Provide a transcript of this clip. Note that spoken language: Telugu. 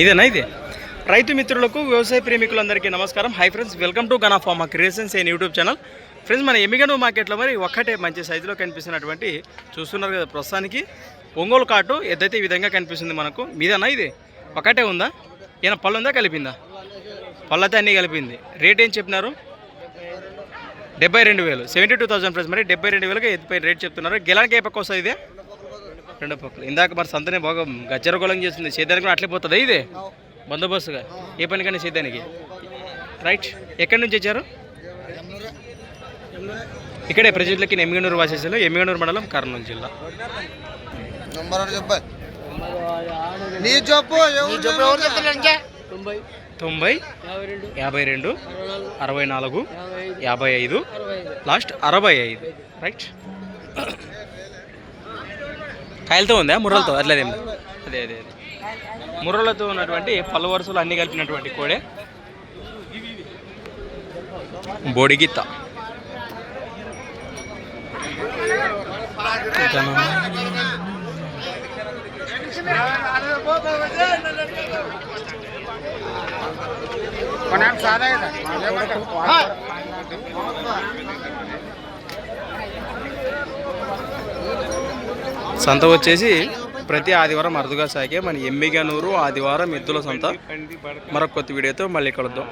ఇదేనా ఇది? రైతు మిత్రులకు వ్యవసాయ ప్రేమికులందరికీ నమస్కారం. Hi friends welcome to Gana pharma creations and YouTube channel friends మన ఎమ్మిగను మార్కెట్లో మరి ఒక్కటే మంచి సైజులో కనిపిస్తున్నటువంటి చూస్తున్నారు కదా ప్రస్తుతానికి. ఒంగోలు కాటు ఎద్దైతే ఈ విధంగా కనిపిస్తుంది మనకు. మీదేనా ఇది? ఒకటే ఉందా? ఏమైనా పళ్ళు ఉందా? కలిపిందా? పళ్ళతే అన్నీ కలిపింది. రేట్ ఏం చెప్పినారు? డెబ్బై రెండు వేలు. సెవెంటీ టూ థౌసండ్ ఫ్రెండ్స్ మరి డెబ్బై రెండు వేలకు ఎత్తిపై రేట్ చెప్తున్నారు. గెలానికి ఏ పక్క వస్తుంది ఇదే? రెండు పక్కలు. ఇందాక మరి సంతనే బాగా గచ్చరగోళం చేస్తుంది సేద్యానికి కూడా అట్లే పోతుందా ఇదే? బందోబస్తుగా. ఏ పనికైనా సేద్యానికి. రైట్ ఎక్కడి నుంచి వచ్చారు? ఇక్కడే ప్రజలకి ఎమ్మిగనూరు వాసేసాలు. ఎమ్మిగనూరు మండలం కర్నూలు జిల్లా. చెప్పు నీ చెప్పు తొంభై యాభై రెండు అరవై నాలుగు యాభై ఐదు లాస్ట్ అరవై ఐదు. రైట్ కాయలతో ఉందా? ముర్రలతో? అట్లేదేం అదే అదే అదే. ముర్రలతో ఉన్నటువంటి పలు వరుసలు అన్ని కలిపినటువంటి కోడే. బొడిగిత్త. సంత వచ్చేసి ప్రతి ఆదివారం అరుదుగా సాగే మన ఎమ్మిగనూరు ఆదివారం ఎద్దుల సంత. మరొక కొత్త వీడియోతో మళ్ళీ కలుద్దాం.